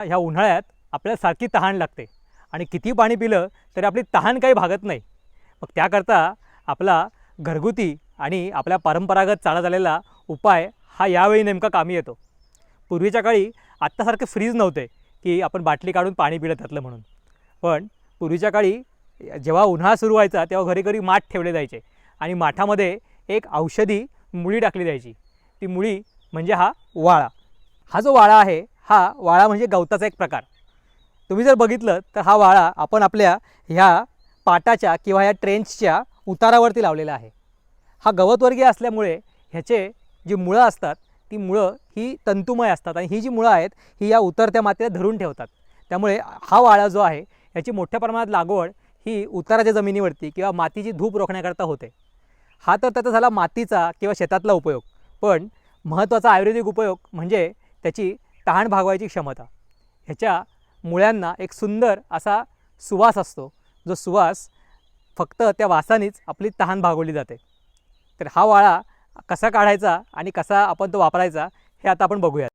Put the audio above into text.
ह्या उन्हाळ्यात आपल्याला सारखी तहान लागते. आणि किती पाणी पिलं तरी आपली तहान काही भागत नाही. मग त्याकरता आपला घरगुती आणि आपल्या परंपरागत चालत आलेला उपाय हा यावेळी नेमका कामी येतो. पूर्वीच्या काळी आत्तासारखे फ्रीज नव्हते की आपण बाटली काढून पाणी पिलं त्यातलं म्हणून. पण पूर्वीच्या काळी जेव्हा उन्हाळा सुरू व्हायचा तेव्हा घरी घरी माठ ठेवले जायचे आणि माठामध्ये एक औषधी मुळी टाकली जायची. ती मुळी म्हणजे हा वाळा. हा जो वाळा आहे हा वाळा म्हणजे गवताचा एक प्रकार. तुम्ही जर बघितलं तर हा वाळा आपण आपल्या ह्या पाटाच्या किंवा ह्या ट्रेंचच्या उतारावरती लावलेला आहे. हा गवतवर्गीय असल्यामुळे ह्याचे जी मुळं असतात ती मुळं ही तंतुमय असतात आणि ही जी मुळं आहेत ही या उतरत्या मातीला धरून ठेवतात. त्यामुळे हा वाळा जो आहे याची मोठ्या प्रमाणात लागवड ही उताराच्या जमिनीवरती किंवा मातीची धूप रोखण्याकरता होते. हा तर त्याचा झाला मातीचा किंवा शेतातला उपयोग. पण महत्त्वाचा आयुर्वेदिक उपयोग म्हणजे त्याची तहान भागवायची क्षमता. ह्याच्या मुळ्यांना एक सुंदर असा सुवास असतो. जो सुवास फक्त त्या वासानेच आपली तहान भागवली जाते. तर हा वाळा कसा काढायचा आणि कसा आपण तो वापरायचा हे आता आपण बघूया